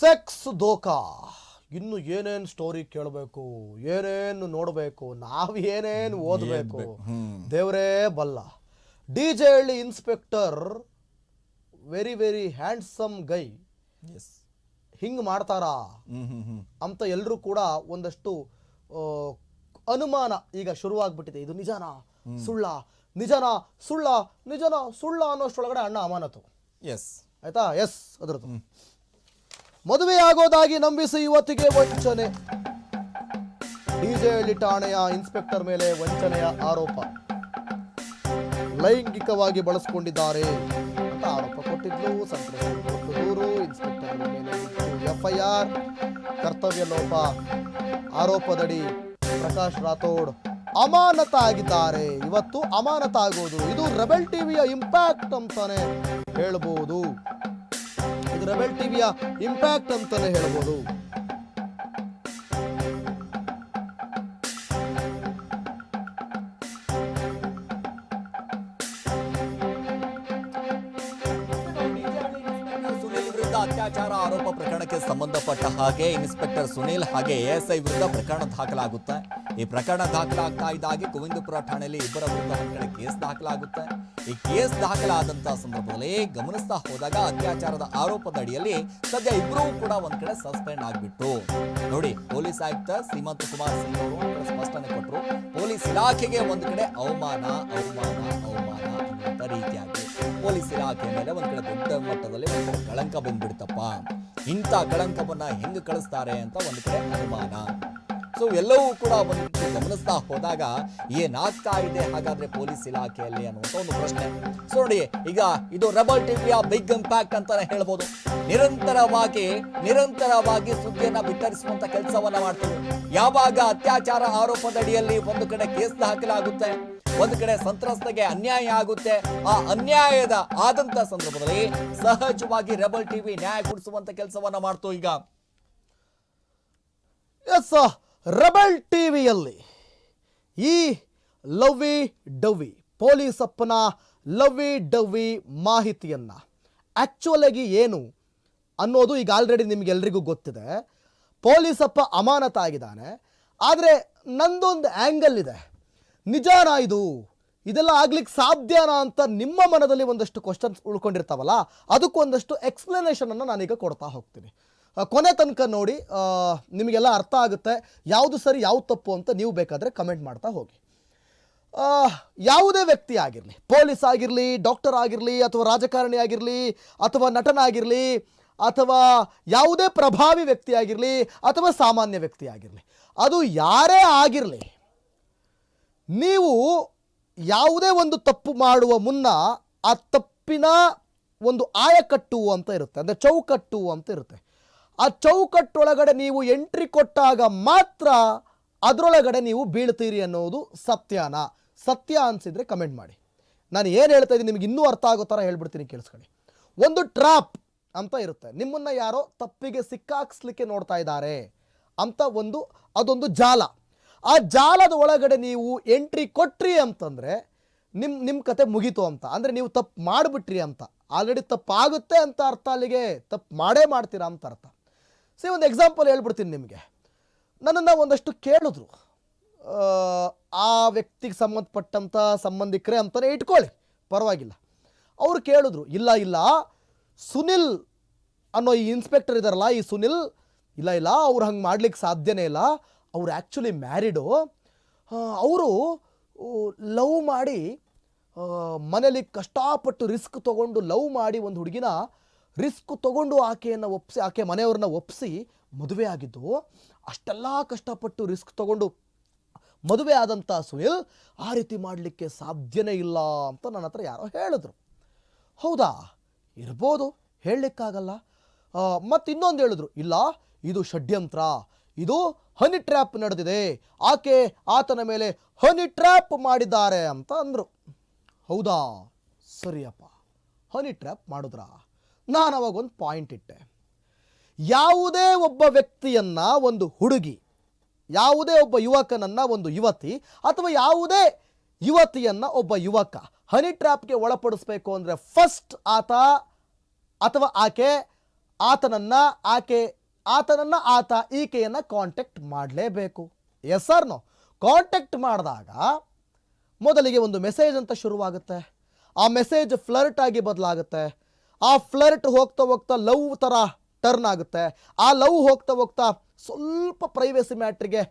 Sex ದೋಖಾ ಇನ್ನು ಏನೇನು story ಕೇಳಬೇಕು ಏನೇನು ನೋಡಬೇಕು ನಾವು ಏನೇನು ಓದಬೇಕು ದೇವರೇ ಬಲ್ಲ. D J Halli inspector very very handsome guy ಹಿಂಗೆ ಮಾಡ್ತಾರಾ? ಅಂತ ಎಲ್ಲರೂ ಕೂಡ ಒಂದಷ್ಟು ಅನುಮಾನ ಈಗ ಶುರುವಾಗ್ಬಿಟ್ಟಿದೆ. ಇದು ನಿಜಾನ? ಸುಳ್ಳ? ನಿಜಾನ? ಸುಳ್ಳ? ನಿಜಾನ? ಸುಳ್ಳ ಅನ್ನೋಷ್ಟೊಳಗಡೆ ಅಣ್ಣ ಅಮಾನತು. ಎಸ್ ಆಯ್ತಾ? ಎಸ್ ಅದರದ್ದು. ಮದುವೆ ಆಗೋದಾಗಿ ನಂಬಿಸಿ ಯುವತಿಗೆ ವಂಚನೆ. ಡಿಜೆಹಳ್ಳಿ ಠಾಣೆಯ ಇನ್ಸ್ಪೆಕ್ಟರ್ ಮೇಲೆ ವಂಚನೆಯ ಆರೋಪ. ಲೈಂಗಿಕವಾಗಿ ಬಳಸಿಕೊಂಡಿದ್ದಾರೆ ಅಂತ ಆರೋಪ ಕೊಟ್ಟಿದ್ಲು. ದೂರು, ಇನ್ಸ್ಪೆಕ್ಟರ್ ಮೇಲೆ ಎಫ್ಐಆರ್. ಕರ್ತವ್ಯ ಲೋಪ. ಆರೋಪದಡಿ ಪ್ರಕಾಶ್ ರಾಥೋಡ್ ಅಮಾನತ ಆಗಿದ್ದಾರೆ ಇವತ್ತು ಅಮಾನತ ಆಗೋದು ಇದು ರೆಬೆಲ್ ಟಿವಿಯ ಇಂಪ್ಯಾಕ್ಟ್ ಅಂತಾನೆ ಹೇಳ್ಬೋದು. ಇದು ರೆಬೆಲ್ ಟಿವಿಯ ಇಂಪ್ಯಾಕ್ಟ್ ಅಂತಲೇ ಹೇಳ್ಬೋದು. ಅತ್ಯಾಚಾರ ಆರೋಪ ಪ್ರಕರಣಕ್ಕೆ ಸಂಬಂಧಪಟ್ಟ ಹಾಗೆ ಇನ್ಸ್ಪೆಕ್ಟರ್ ಸುನೀಲ್ ಹಾಗೆ ಎಎಸ್ಐ ವಿರುದ್ಧ ಪ್ರಕರಣ ದಾಖಲಾಗುತ್ತೆ. ಈ ಪ್ರಕರಣ ದಾಖಲಾಗ್ತಾ ಇದ್ದಾಗಿ ಗೋವಿಂದಪುರ ಠಾಣೆಯಲ್ಲಿ ಇಬ್ಬರ ವಿರುದ್ಧ ಒಂದ್ ಕೇಸ್ ದಾಖಲಾಗುತ್ತೆ. ಈ ಕೇಸ್ ದಾಖಲಾದಂತಹ ಸಂದರ್ಭದಲ್ಲಿ ಗಮನಿಸ್ತಾ ಹೋದಾಗ ಅತ್ಯಾಚಾರದ ಆರೋಪದ ಅಡಿಯಲ್ಲಿ ಸದ್ಯ ಇಬ್ಬರೂ ಕೂಡ ಒಂದ್ ಕಡೆ ಸಸ್ಪೆಂಡ್ ಆಗ್ಬಿಟ್ಟು. ನೋಡಿ, ಪೊಲೀಸ್ ಆಯುಕ್ತ ಶ್ರೀಮಂತ್ ಕುಮಾರ್ ಸಿಂಗ್ ಅವರು ಸ್ಪಷ್ಟನೆ ಕೊಟ್ಟರು ಪೊಲೀಸ್ ಇಲಾಖೆಗೆ ಒಂದು ಕಡೆ ಅವಮಾನ ಅವಮಾನ ಅವಮಾನ ಅನ್ನುವಂತ ರೀತಿಯಾಗಿ ಪೊಲೀಸ್ ಇಲಾಖೆ ಮೇಲೆ ಒಂದ್ ಕಡೆ ದೊಡ್ಡ ಮಟ್ಟದಲ್ಲಿ ಕಳಂಕ ಬಂದ್ಬಿಡ್ತಪ್ಪ. ಇಂಥ ಕಳಂಕವನ್ನ ಹೆಂಗ್ ಕಳಿಸ್ತಾರೆ ಅಂತ ಒಂದ್ ಕಡೆ ಅನುಮಾನ. ಸೊ ಎಲ್ಲವೂ ಕೂಡ ಒಂದು ಗಮನಿಸ್ತಾ ಹೋದಾಗ ಏನಾಗ್ತಾ ಇದೆ? ಹಾಗಾದ್ರೆ ಪೊಲೀಸ್ ಇಲಾಖೆಯಲ್ಲಿ ಅನ್ನುವಂಥ ಒಂದು ಪ್ರಶ್ನೆ. ಸೊ ನೋಡಿ, ಈಗ ಇದು ರಬಲ್ ಟಿವಿಯ ಬಿಗ್ ಇಂಪ್ಯಾಕ್ಟ್ ಅಂತಾನೆ ಹೇಳ್ಬೋದು. ನಿರಂತರವಾಗಿ ನಿರಂತರವಾಗಿ ಸುದ್ದಿಯನ್ನ ಬಿತ್ತರಿಸುವಂತ ಕೆಲಸವನ್ನ ಮಾಡ್ತೀವಿ. ಯಾವಾಗ ಅತ್ಯಾಚಾರ ಆರೋಪದಡಿಯಲ್ಲಿ ಒಂದು ಕಡೆ ಕೇಸ್ ದಾಖಲಾಗುತ್ತೆ, ಒಂದು ಕಡೆ ಸಂತ್ರಸ್ತಗೆ ಅನ್ಯಾಯ ಆಗುತ್ತೆ, ಆ ಅನ್ಯಾಯದ ಆದಂತ ಸಂದರ್ಭದಲ್ಲಿ ಸಹಜವಾಗಿ ರೆಬಲ್ ಟಿವಿ ನ್ಯಾಯ ಕೊಡಿಸುವಂತ ಕೆಲಸವನ್ನ ಮಾಡ್ತು ಈಗ. ಎಸ್ ರೆಬೆಲ್ ಟಿವಿಯಲ್ಲಿ ಈ ಲವ್ವಿ ಡವ್ವಿ ಪೊಲೀಸಪ್ಪನ ಲವ್ವಿ ಡವ್ವಿ ಮಾಹಿತಿಯನ್ನು ಆ್ಯಕ್ಚುಲಾಗಿ ಏನು ಅನ್ನೋದು ಈಗ ಆಲ್ರೆಡಿ ನಿಮಗೆಲ್ರಿಗೂ ಗೊತ್ತಿದೆ. ಪೊಲೀಸಪ್ಪ ಅಮಾನತ ಆಗಿದ್ದಾನೆ. ಆದರೆ ನಂದೊಂದು ಆ್ಯಂಗಲ್ ಇದೆ. ನಿಜಾನಾ ಇದು? ಇದೆಲ್ಲ ಆಗ್ಲಿಕ್ಕೆ ಸಾಧ್ಯನಾ ಅಂತ ನಿಮ್ಮ ಮನದಲ್ಲಿ ಒಂದಷ್ಟು ಕ್ವಶನ್ಸ್ ಉಳ್ಕೊಂಡಿರ್ತಾವಲ್ಲ, ಅದಕ್ಕೊಂದಷ್ಟು ಎಕ್ಸ್ಪ್ಲನೇಷನನ್ನು ನಾನೀಗ ಕೊಡ್ತಾ ಹೋಗ್ತೀನಿ. ಕೊನೆ ತನಕ ನೋಡಿ ನಿಮಗೆಲ್ಲ ಅರ್ಥ ಆಗುತ್ತೆ ಯಾವುದು ಸರಿ, ಯಾವುದು ತಪ್ಪು ಅಂತ ನೀವು ಬೇಕಾದರೆ ಕಮೆಂಟ್ ಮಾಡ್ತಾ ಹೋಗಿ. ಯಾವುದೇ ವ್ಯಕ್ತಿ ಆಗಿರಲಿ, ಪೊಲೀಸ್ ಆಗಿರಲಿ, ಡಾಕ್ಟರ್ ಆಗಿರಲಿ, ಅಥವಾ ರಾಜಕಾರಣಿ ಆಗಿರಲಿ, ಅಥವಾ ನಟನಾಗಿರಲಿ ಅಥವಾ ಯಾವುದೇ ಪ್ರಭಾವಿ ವ್ಯಕ್ತಿ ಆಗಿರಲಿ, ಅಥವಾ ಸಾಮಾನ್ಯ ವ್ಯಕ್ತಿ ಆಗಿರಲಿ, ಅದು ಯಾರೇ ಆಗಿರಲಿ, ನೀವು ಯಾವುದೇ ಒಂದು ತಪ್ಪು ಮಾಡುವ ಮುನ್ನ ಆ ತಪ್ಪಿನ ಒಂದು ಆಯಕಟ್ಟು ಅಂತ ಇರುತ್ತೆ, ಅಂದರೆ ಚೌಕಟ್ಟು ಅಂತ ಇರುತ್ತೆ. ಆ ಚೌಕಟ್ಟೊಳಗಡೆ ನೀವು ಎಂಟ್ರಿ ಕೊಟ್ಟಾಗ ಮಾತ್ರ ಅದರೊಳಗಡೆ ನೀವು ಬೀಳ್ತೀರಿ ಅನ್ನೋದು ಸತ್ಯನ. ಸತ್ಯ ಅನಿಸಿದ್ರೆ ಕಮೆಂಟ್ ಮಾಡಿ. ನಾನು ಏನು ಹೇಳ್ತಾ ಇದ್ದೀನಿ ನಿಮ್ಗೆ ಇನ್ನೂ ಅರ್ಥ ಆಗೋ ಥರ ಹೇಳ್ಬಿಡ್ತೀನಿ ಕೇಳಿಸ್ಕೊಳ್ಳಿ. ಒಂದು ಟ್ರಾಪ್ ಅಂತ ಇರುತ್ತೆ. ನಿಮ್ಮನ್ನು ಯಾರೋ ತಪ್ಪಿಗೆ ಸಿಕ್ಕಾಕ್ಸ್ಲಿಕ್ಕೆ ನೋಡ್ತಾ ಇದ್ದಾರೆ ಅಂತ ಒಂದು, ಅದೊಂದು ಜಾಲ. ಆ ಜಾಲದ ಒಳಗಡೆ ನೀವು ಎಂಟ್ರಿ ಕೊಟ್ರಿ ಅಂತಂದರೆ ನಿಮ್ಮ ನಿಮ್ಮ ಕತೆ ಮುಗೀತು ಅಂತ. ಅಂದರೆ ನೀವು ತಪ್ಪು ಮಾಡಿಬಿಟ್ರಿ ಅಂತ. ಆಲ್ರೆಡಿ ತಪ್ಪಾಗುತ್ತೆ ಅಂತ ಅರ್ಥ ಅಲ್ಲಿಗೆ. ತಪ್ಪು ಮಾಡೇ ಮಾಡ್ತೀರಾ ಅಂತ ಅರ್ಥ. ಸಿ ಒಂದು ಎಕ್ಸಾಂಪಲ್ ಹೇಳ್ಬಿಡ್ತೀನಿ ನಿಮಗೆ. ನನ್ನನ್ನು ಒಂದಷ್ಟು ಕೇಳಿದ್ರು. ಆ, ವ್ಯಕ್ತಿಗೆ ಸಂಬಂಧಪಟ್ಟಂಥ ಸಂಬಂಧಿಕರೇ ಅಂತಲೇ ಇಟ್ಕೊಳ್ಳಿ. ಪರವಾಗಿಲ್ಲ. ಅವರು ಕೇಳಿದ್ರು ಇಲ್ಲ ಇಲ್ಲ ಸುನಿಲ್ ಅನ್ನೋ ಈ ಇನ್ಸ್ಪೆಕ್ಟರ್ ಇದಾರಲ್ಲ ಈ ಸುನಿಲ್ ಇಲ್ಲ ಇಲ್ಲ ಅವ್ರು ಹಂಗೆ ಮಾಡ್ಲಿಕ್ಕೆ ಸಾಧ್ಯನೇ ಇಲ್ಲ. ಅವ್ರು ಆ್ಯಕ್ಚುಲಿ ಮ್ಯಾರಿಡು ಅವರು ಲವ್ ಮಾಡಿ ಮನೇಲಿ ಕಷ್ಟಪಟ್ಟು ರಿಸ್ಕ್ ತೊಗೊಂಡು ಲವ್ ಮಾಡಿ ಒಂದು ಹುಡುಗಿನ ರಿಸ್ಕ್ ತಗೊಂಡು ಆಕೆಯನ್ನು ಒಪ್ಪಿಸಿ ಆಕೆ ಮನೆಯವ್ರನ್ನ ಒಪ್ಪಿಸಿ ಮದುವೆ ಆಗಿದ್ದು, ಅಷ್ಟೆಲ್ಲ ಕಷ್ಟಪಟ್ಟು ರಿಸ್ಕ್ ತಗೊಂಡು ಮದುವೆ ಆದಂಥ ಸುನಿಲ್ ಆ ರೀತಿ ಮಾಡಲಿಕ್ಕೆ ಸಾಧ್ಯನೇ ಇಲ್ಲ ಅಂತ ನನ್ನ ಹತ್ರ ಯಾರೋ ಹೇಳಿದ್ರು. ಹೌದಾ? ಇರ್ಬೋದು. ಹೇಳಲಿಕ್ಕಾಗಲ್ಲ. ಮತ್ತು ಇನ್ನೊಂದು ಹೇಳಿದ್ರು. ಇಲ್ಲ, ಇದು ಷಡ್ಯಂತ್ರ. ಇದು ಹನಿ ಟ್ರ್ಯಾಪ್ ನಡೆದಿದೆ. ಆಕೆ ಆತನ ಮೇಲೆ ಹನಿ ಟ್ರ್ಯಾಪ್ ಮಾಡಿದ್ದಾರೆ ಅಂತ ಅಂದರು. ಹೌದಾ? ಸರಿಯಪ್ಪ. ಹನಿ ಟ್ರ್ಯಾಪ್ ಮಾಡಿದ್ರಾ? ನಾನು ಅವಾಗ ಒಂದು ಪಾಯಿಂಟ್ ಇಟ್ಟೆ. ಯಾವುದೇ ಒಬ್ಬ ವ್ಯಕ್ತಿಯನ್ನ ಒಂದು ಹುಡುಗಿ, ಯಾವುದೇ ಒಬ್ಬ ಯುವಕನನ್ನ ಒಂದು ಯುವತಿ ಅಥವಾ ಯಾವುದೇ ಯುವತಿಯನ್ನು ಒಬ್ಬ ಯುವಕ ಹನಿ ಟ್ರ್ಯಾಪ್ಗೆ ಒಳಪಡಿಸ್ಬೇಕು ಅಂದರೆ ಫಸ್ಟ್ ಆತ ಅಥವಾ ಆಕೆ ಆತನನ್ನ ಆಕೆ ಆತನನ್ನ ಆತ ಈಕೆಯನ್ನು ಕಾಂಟ್ಯಾಕ್ಟ್ ಮಾಡಲೇಬೇಕು. ಎಸ್ ಆರ್ ನೋ ಕಾಂಟ್ಯಾಕ್ಟ್ ಮಾಡಿದಾಗ ಮೊದಲಿಗೆ ಒಂದು ಮೆಸೇಜ್ ಅಂತ ಶುರುವಾಗುತ್ತೆ. ಆ ಮೆಸೇಜ್ ಫ್ಲರ್ಟ್ ಆಗಿ ಬದಲಾಗುತ್ತೆ. ಆ ಫ್ಲರ್ಟ್ ಹೋಗ್ತಾ ಹೋಗ್ತಾ ಲವ್ ಥರ ಟರ್ನ್ ಆಗುತ್ತೆ. ಆ ಲವ್ ಹೋಗ್ತಾ ಹೋಗ್ತಾ ಸ್ವಲ್ಪ ಪ್ರೈವೇಸಿ ಮ್ಯಾಟ್ರಿಗೆ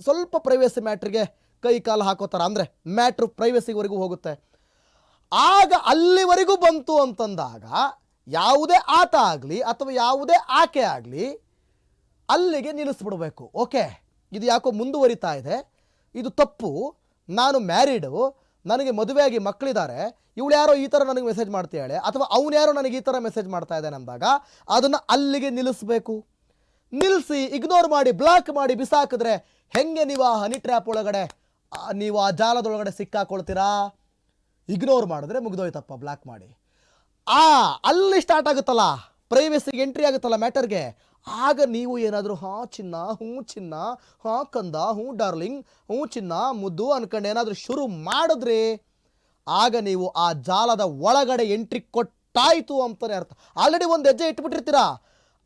ಸ್ವಲ್ಪ ಪ್ರೈವೇಸಿ ಮ್ಯಾಟ್ರಿಗೆ ಕೈ ಕಾಲು ಹಾಕೋ ಥರ ಅಂದರೆ ಮ್ಯಾಟ್ರ್ ಪ್ರೈವೇಸಿವರೆಗೂ ಹೋಗುತ್ತೆ. ಆಗ ಅಲ್ಲಿವರೆಗೂ ಬಂತು ಅಂತಂದಾಗ ಯಾವುದೇ ಆತ ಆಗಲಿ ಅಥವಾ ಯಾವುದೇ ಆಕೆ ಆಗಲಿ ಅಲ್ಲಿಗೆ ನಿಲ್ಲಿಸ್ಬಿಡ್ಬೇಕು. ಓಕೆ ಇದು ಯಾಕೋ ಮುಂದುವರಿತಾ ಇದೆ? ಇದು ತಪ್ಪು. ನಾನು ಮ್ಯಾರಿಡು ನನಗೆ ಮದುವೆಯಾಗಿ ಮಕ್ಕಳಿದ್ದಾರೆ, ಇವಳು ಯಾರೋ ಈ ಥರ ನನಗೆ ಮೆಸೇಜ್ ಮಾಡ್ತಾಳೆ ಅಥವಾ ಅವನು ಯಾರೋ ನನಗೆ ಈ ಥರ ಮೆಸೇಜ್ ಮಾಡ್ತಾ ಇದ್ದಾನೆ ಅಂದಾಗ ಅದನ್ನು ಅಲ್ಲಿಗೆ ನಿಲ್ಲಿಸ್ಬೇಕು. ನಿಲ್ಲಿಸಿ ಇಗ್ನೋರ್ ಮಾಡಿ ಬ್ಲಾಕ್ ಮಾಡಿ, ಬಿಸಾಕಿದ್ರೆ ಹೆಂಗೆ ನೀವು ಆ ಹನಿ ಟ್ರ್ಯಾಪ್ ಒಳಗಡೆ ನೀವು ಆ ಜಾಲದೊಳಗಡೆ ಸಿಕ್ಕಾಕೊಳ್ತೀರಾ? ಇಗ್ನೋರ್ ಮಾಡಿದ್ರೆ ಮುಗಿದೋಯ್ತಪ್ಪ ಬ್ಲಾಕ್ ಮಾಡಿ. ಆ, ಅಲ್ಲಿ ಸ್ಟಾರ್ಟ್ ಆಗುತ್ತಲ್ಲ? ಪ್ರೈವೇಸಿಗೆ ಎಂಟ್ರಿ ಆಗುತ್ತಲ್ಲ ಮ್ಯಾಟರ್ಗೆ ಆಗ ನೀವು ಏನಾದರೂ, ಹಾ ಚಿನ್ನ ಹ್ಞೂ ಚಿನ್ನ, ಹಾ ಕಂದ ಹ್ಞೂ ಡಾರ್ಲಿಂಗ್ ಹ್ಞೂ ಚಿನ್ನ, ಮುದ್ದು ಅನ್ಕೊಂಡು ಏನಾದರೂ ಶುರು ಮಾಡಿದ್ರೆ, ಆಗ ನೀವು ಆ ಜಾಲದ ಒಳಗಡೆ ಎಂಟ್ರಿ ಕೊಟ್ಟಾಯಿತು ಅಂತಲೇ ಅರ್ಥ. ಆಲ್ರೆಡಿ ಒಂದು ಹೆಜ್ಜೆ ಇಟ್ಬಿಟ್ಟಿರ್ತೀರಾ?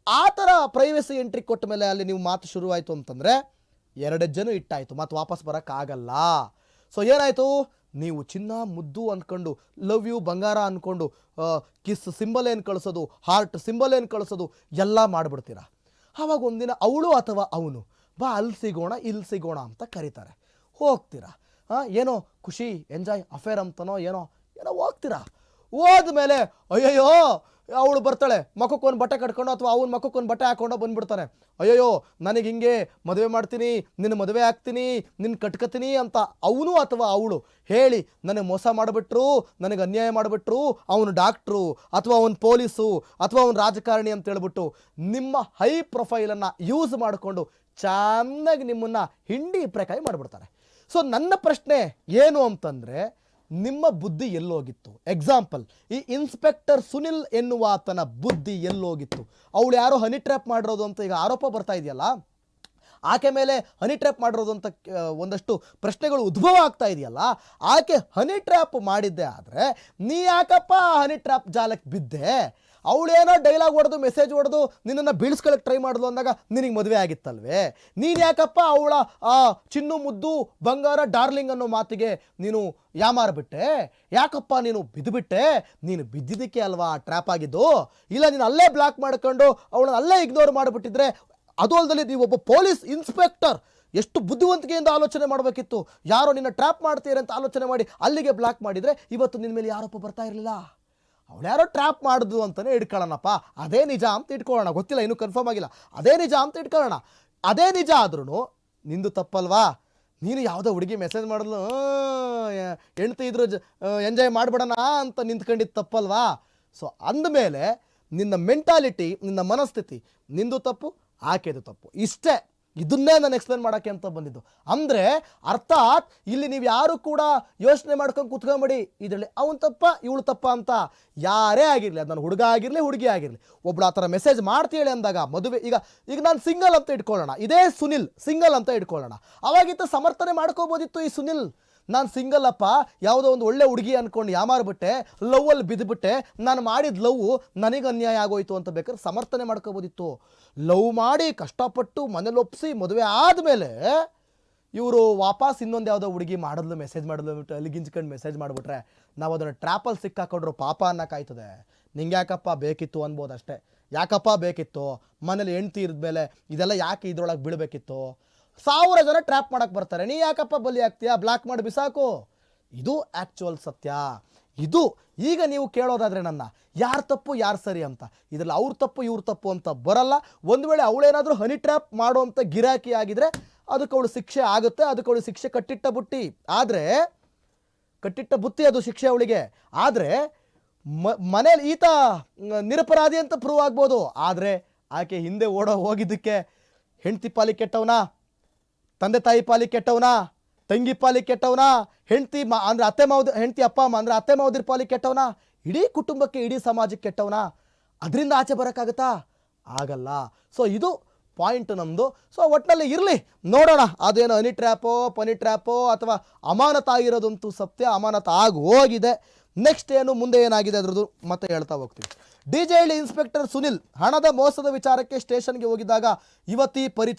ಆ ಥರ ಪ್ರೈವೇಸಿ ಎಂಟ್ರಿ ಕೊಟ್ಟ ಮೇಲೆ ಅಲ್ಲಿ ನೀವು ಮಾತು ಶುರುವಾಯಿತು ಅಂತಂದರೆ, ಎರಡು ಹೆಜ್ಜೆನೂ ಇಟ್ಟಾಯಿತು ಮತ್ತು ವಾಪಸ್ ಬರೋಕ್ಕಾಗಲ್ಲ. ಸೊ ಏನಾಯಿತು? ನೀವು ಚಿನ್ನ, ಮುದ್ದು ಅಂದ್ಕೊಂಡು ಲವ್ ಯು ಬಂಗಾರ ಅಂದ್ಕೊಂಡು ಕಿಸ್ ಸಿಂಬಲ್ ಏನು ಕಳಿಸೋದು ಹಾರ್ಟ್ ಸಿಂಬಲ್ ಏನು ಕಳಿಸೋದು, ಎಲ್ಲ ಮಾಡಿಬಿಡ್ತೀರಾ? ಆವಾಗ ಒಂದಿನ ಅವಳು ಅಥವಾ ಅವನು, ಬಾ ಅಲ್ಲಿ ಸಿಗೋಣ ಇಲ್ಲಿ ಸಿಗೋಣ ಅಂತ ಕರೀತಾರೆ. ಹೋಗ್ತೀರಾ? ಏನೋ ಖುಷಿ ಎಂಜಾಯ್ ಅಫೇರ್ ಅಂತನೋ, ಏನೋ ಏನೋ ಹೋಗ್ತೀರಾ? ಹೋದ್ಮೇಲೆ, ಅಯ್ಯಯ್ಯೋ ಅವಳು ಬರ್ತಾಳೆ ಮಕ್ಕಕ್ಕೊಂದು ಬಟ್ಟೆ ಕಟ್ಕೊಂಡು ಅಥವಾ ಅವನ ಮಕ್ಕಕ್ಕೊಂದು ಬಟ್ಟೆ ಹಾಕೊಂಡು ಬಂದ್ಬಿಡ್ತಾನೆ. ಅಯ್ಯಯ್ಯೋ, ನನಗೆ ಹಿಂಗೆ ಮದುವೆ ಮಾಡ್ತೀನಿ, ನಿನ್ನ ಮದುವೆ ಆಗ್ತೀನಿ ನಿನ್ನ ಕಟ್ಕತೀನಿ ಅಂತ ಅವನು ಅಥವಾ ಅವಳು ಹೇಳಿ ನನಗೆ ಮೋಸ ಮಾಡಿಬಿಟ್ರು, ನನಗೆ ಅನ್ಯಾಯ ಮಾಡಿಬಿಟ್ರು, ಅವನು ಡಾಕ್ಟ್ರು ಅಥವಾ ಅವನು ಪೊಲೀಸು ಅಥವಾ ಅವನು ರಾಜಕಾರಣಿ ಅಂತ ಹೇಳ್ಬಿಟ್ಟು ನಿಮ್ಮ ಹೈ ಪ್ರೊಫೈಲನ್ನು ಯೂಸ್ ಮಾಡಿಕೊಂಡು ಚೆನ್ನಾಗಿ ನಿಮ್ಮನ್ನು ಹಿಂಡಿ ಪ್ರಕಾಯಿ ಮಾಡಿಬಿಡ್ತಾರೆ ಸೊ ನನ್ನ ಪ್ರಶ್ನೆ ಏನು ಅಂತಂದರೆ ನಿಮ್ಮ ಬುದ್ಧಿ ಎಲ್ಲೋಗಿತ್ತು. ಎಕ್ಸಾಂಪಲ್ ಈ ಇನ್ಸ್ಪೆಕ್ಟರ್ ಸುನಿಲ್ ಎನ್ನುವ ಆತನ ಬುದ್ಧಿ ಎಲ್ಲೋಗಿತ್ತು. ಅವಳು ಯಾರೋ ಹನಿ ಟ್ರ್ಯಾಪ್ ಮಾಡಿರೋದು ಅಂತ ಈಗ ಆರೋಪ ಬರ್ತಾ ಇದೆಯಲ್ಲ? ಆಕೆ ಮೇಲೆ ಹನಿ ಟ್ರ್ಯಾಪ್ ಮಾಡಿರೋದು ಅಂತ ಒಂದಷ್ಟು ಪ್ರಶ್ನೆಗಳು ಉದ್ಭವ ಆಗ್ತಾ ಇದೆಯಲ್ಲ? ಆಕೆ ಹನಿ ಟ್ರ್ಯಾಪ್ ಮಾಡಿದ್ದೆ ಆದರೆ, ನೀ ಯಾಕಪ್ಪ ಹನಿ ಟ್ರ್ಯಾಪ್ ಜಾಲಕ್ಕೆ ಬಿದ್ದೆ? ಅವಳೇನೋ ಡೈಲಾಗ್ ಹೊಡೆದು ಮೆಸೇಜ್ ಹೊಡೆದು ನಿನ್ನನ್ನು ಬೀಳ್ಸ್ಕೊಳಕ್ಕೆ ಟ್ರೈ ಮಾಡಿದ್ಲು ಅಂದಾಗ ನಿನಗೆ ಮದುವೆ ಆಗಿತ್ತಲ್ವೇ? ನೀನು ಯಾಕಪ್ಪ ಅವಳ, ಆ, ಚಿನ್ನು ಮುದ್ದು ಬಂಗಾರ ಡಾರ್ಲಿಂಗ್ ಅನ್ನೋ ಮಾತಿಗೆ ನೀನು ಯಾಮಾರ್ಬಿಟ್ಟೆ ಯಾಕಪ್ಪ ನೀನು ಬಿದ್ದುಬಿಟ್ಟೆ ನೀನು ಬಿದ್ದಿದ್ದಕ್ಕೆ ಅಲ್ವಾ ಟ್ರ್ಯಾಪ್ ಆಗಿದ್ದು? ಇಲ್ಲ, ನೀನು ಅಲ್ಲೇ ಬ್ಲಾಕ್ ಮಾಡ್ಕೊಂಡು ಅವಳನ್ನ ಅಲ್ಲೇ ಇಗ್ನೋರ್ ಮಾಡಿಬಿಟ್ಟಿದ್ರೆ ಅದು ಅಲ್ಲದಲ್ಲಿ ನೀವು ಒಬ್ಬ ಪೊಲೀಸ್ ಇನ್ಸ್ಪೆಕ್ಟರ್ ಎಷ್ಟು ಬುದ್ಧಿವಂತಿಕೆಯಿಂದ ಆಲೋಚನೆ ಮಾಡಬೇಕಿತ್ತು. ಯಾರೋ ನಿನ್ನ ಟ್ರ್ಯಾಪ್ ಮಾಡ್ತೀರ ಅಂತ ಆಲೋಚನೆ ಮಾಡಿ ಅಲ್ಲಿಗೆ ಬ್ಲಾಕ್ ಮಾಡಿದರೆ ಇವತ್ತು ನಿನ್ನ ಮೇಲೆ ಯಾರೊಬ್ಬ ಬರ್ತಾ ಇರಲಿಲ್ಲ? ಅವಳು ಯಾರೋ ಟ್ರ್ಯಾಪ್ ಮಾಡಿದ್ದು ಅಂತಲೇ ಇಟ್ಕೊಳ್ಳೋಣಪ್ಪ ಅದೇ ನಿಜ ಅಂತ ಇಟ್ಕೊಳ್ಳೋಣ ಗೊತ್ತಿಲ್ಲ, ಇನ್ನೂ ಕನ್ಫರ್ಮ್ ಆಗಿಲ್ಲ. ಅದೇ ನಿಜ ಅಂತ ಇಟ್ಕೊಳ್ಳೋಣ ಅದೇ ನಿಜ ಆದ್ರೂ ನಿಂದು ತಪ್ಪಲ್ವಾ? ನೀನು ಯಾವುದೋ ಹುಡುಗಿ ಮೆಸೇಜ್ ಮಾಡಿದ್ಲು ಹೆಣ್ತಿ ಇದ್ರು ಎಂಜಾಯ್ ಮಾಡಿಬಿಡೋಣ ಅಂತ ನಿಂತ್ಕೊಂಡಿದ್ದು ತಪ್ಪಲ್ವಾ? ಸೊ ಅಂದಮೇಲೆ ನಿನ್ನ ಮೆಂಟಾಲಿಟಿ ನಿನ್ನ ಮನಸ್ಥಿತಿ, ನಿಂದು ತಪ್ಪು, ಆಕೆದು ತಪ್ಪು. ಇಷ್ಟೇ. ಇದನ್ನೇ ನಾನು ಎಕ್ಸ್ಪ್ಲೇನ್ ಮಾಡೋಕ್ಕೆ ಅಂತ ಬಂದಿದ್ದು. ಅಂದರೆ ಅರ್ಥಾತ್ ಇಲ್ಲಿ ನೀವು ಯಾರು ಕೂಡ ಯೋಚನೆ ಮಾಡ್ಕೊಂಡು ಕುತ್ಕೊಂಬಿಡಿ, ಇದರಲ್ಲಿ ಅವನು ತಪ್ಪ, ಇವಳು ತಪ್ಪ ಅಂತ ಯಾರೇ ಆಗಿರಲಿ, ಅದು ನಾನು ಹುಡುಗ ಆಗಿರಲಿ, ಹುಡುಗಿ ಆಗಿರಲಿ, ಒಬ್ಳು ಆ ಥರ ಮೆಸೇಜ್ ಮಾಡ್ತೀಳಿ ಅಂದಾಗ ಮದುವೆ, ಈಗ ಈಗ ನಾನು ಸಿಂಗಲ್ ಅಂತ ಇಟ್ಕೊಳ್ಳೋಣ, ಇದೇ ಸುನಿಲ್ ಸಿಂಗಲ್ ಅಂತ ಇಟ್ಕೊಳ್ಳೋಣ. ಅವಾಗಿತ್ತು ಸಮರ್ಥನೆ ಮಾಡ್ಕೋಬೋದಿತ್ತು ಈ ಸುನಿಲ್? ನಾನು ಸಿಂಗಲ್ ಅಪ್ಪ, ಯಾವುದೋ ಒಂದು ಒಳ್ಳೆ ಹುಡುಗಿ ಅಂದ್ಕೊಂಡು ಯಾಮಾರ್ಬಿಟ್ಟೆ ಲವ್ವಲ್ಲಿ ಬಿದ್ದುಬಿಟ್ಟೆ ನಾನು ಮಾಡಿದ ಲವ್ ನನಗೆ ಅನ್ಯಾಯ ಆಗೋಯ್ತು ಅಂತ ಬೇಕಾದ್ರೆ ಸಮರ್ಥನೆ ಮಾಡ್ಕೋಬೋದಿತ್ತು. ಲವ್ ಮಾಡಿ ಕಷ್ಟಪಟ್ಟು ಮನೇಲಿ ಒಪ್ಪಿಸಿ ಮದುವೆ ಆದಮೇಲೆ ಇವರು ವಾಪಸ್ ಇನ್ನೊಂದು ಯಾವುದೋ ಹುಡುಗಿ ಮಾಡಿದ್ಲು ಮೆಸೇಜ್ ಮಾಡಿದ್ಲು ಅಲ್ಲಿ ಗಿಂಚ್ಕೊಂಡು ಮೆಸೇಜ್ ಮಾಡಿಬಿಟ್ರೆ, ನಾವು ಅದನ್ನು ಟ್ರ್ಯಾಪಲ್ಲಿ ಸಿಕ್ಕಾಕೊಂಡ್ರು ಪಾಪ ಅನ್ನೋಕ್ಕಾಯ್ತದೆ ನಿಂಗೆ ಯಾಕಪ್ಪ ಬೇಕಿತ್ತು ಅನ್ಬೋದು ಅಷ್ಟೇ ಯಾಕಪ್ಪ ಬೇಕಿತ್ತು? ಮನೇಲಿ ಹೆಂಡ್ತಿ ಇದ್ಮೇಲೆ ಇದೆಲ್ಲ ಯಾಕೆ ಇದ್ರೊಳಗೆ ಬೀಳಬೇಕಿತ್ತು? ಸಾವಿರ ಜನ ಟ್ರ್ಯಾಪ್ ಮಾಡಕ್ಕೆ ಬರ್ತಾರೆ. ನೀ ಯಾಕಪ್ಪ ಬಲಿ ಆಗ್ತೀಯಾ? ಬ್ಲಾಕ್ ಮಾಡಿ, ಬಿಸಾಕು. ಇದು ಆ್ಯಕ್ಚುಯಲ್ ಸತ್ಯ. ಇದು ಈಗ ನೀವು ಕೇಳೋದಾದ್ರೆ ನನ್ನ, ಯಾರು ತಪ್ಪು, ಯಾರು ಸರಿ ಅಂತ. ಇದರಲ್ಲಿ ಅವ್ರ ತಪ್ಪು, ಇವ್ರ ತಪ್ಪು ಅಂತ ಬರಲ್ಲ. ಒಂದು ವೇಳೆ ಅವಳೇನಾದರೂ ಹನಿ ಟ್ರ್ಯಾಪ್ ಮಾಡುವಂಥ ಗಿರಾಕಿ ಆಗಿದ್ರೆ ಅದಕ್ಕೆ ಅವಳು ಶಿಕ್ಷೆ ಆಗುತ್ತೆ, ಅದಕ್ಕೆ ಅವಳು ಶಿಕ್ಷೆ ಕಟ್ಟಿಟ್ಟ ಬುಟ್ಟಿ. ಆದರೆ, ಕಟ್ಟಿಟ್ಟ ಬುತ್ತಿ ಅದು ಶಿಕ್ಷೆ ಅವಳಿಗೆ. ಆದರೆ, ಮ, ಮನೇಲಿ ಈತ ನಿರಪರಾಧಿ ಅಂತ ಪ್ರೂವ್ ಆಗ್ಬೋದು. ಆದರೆ, ಆಕೆ ಹಿಂದೆ ಓಡೋ ಹೋಗಿದ್ದಕ್ಕೆ ಹೆಂಡ್ತಿ ಪಾಲಿ ಕೆಟ್ಟವನಾ? ತಂದೆ ತಾಯಿ ಪಾಲಿ ಕೆಟ್ಟವನಾ? ತಂಗಿ ಪಾಲಿ ಕೆಟ್ಟವನಾ? ಹೆಂಡತಿ ಮಾ ಅಂದ್ರೆ ಅತ್ತೆ ಮಾವದ ಹೆಂಡತಿ ಅಪ್ಪ ಅಮ್ಮ ಅಂದ್ರೆ ಅತ್ತೆ ಮಾವದಿರ ಪಾಲಿ ಕೆಟ್ಟವನಾ? ಇಡೀ ಕುಟುಂಬಕ್ಕೆ, ಇಡೀ ಸಮಾಜಕ್ಕೆ ಕೆಟ್ಟವನಾ? ಅದರಿಂದ ಆಚೆ ಬರೋಕ್ಕಾಗತ್ತಾ? ಆಗಲ್ಲ. ಸೊ ಇದು ಪಾಯಿಂಟ್ ನಮ್ಮದು ಸೊ ಒಟ್ಟಿನಲ್ಲಿ ಇರಲಿ. ನೋಡೋಣ. ಅದೇನು ಅನಿ ಟ್ರ್ಯಾಪೋ, ಪನಿ ಟ್ರ್ಯಾಪೋ ಅಥವಾ ಅಮಾನತ ಆಗಿರೋದಂತೂ ಸತ್ಯ. ಅಮಾನತ ಆಗಿ ಹೋಗಿದೆ. ನೆಕ್ಸ್ಟ್ ಏನು, ಮುಂದೆ ಏನಾಗಿದೆ ಅದ್ರದ್ದು ಮತ್ತೆ ಹೇಳ್ತಾ ಹೋಗ್ತೀವಿ. ಡಿ ಜೆ ಇನ್ಸ್ಪೆಕ್ಟರ್ ಸುನಿಲ್ ಹಣದ ಮೋಸದ ವಿಚಾರಕ್ಕೆ ಸ್ಟೇಷನ್ಗೆ ಹೋಗಿದ್ದಾಗ ಯುವತಿ ಪರಿಚಯ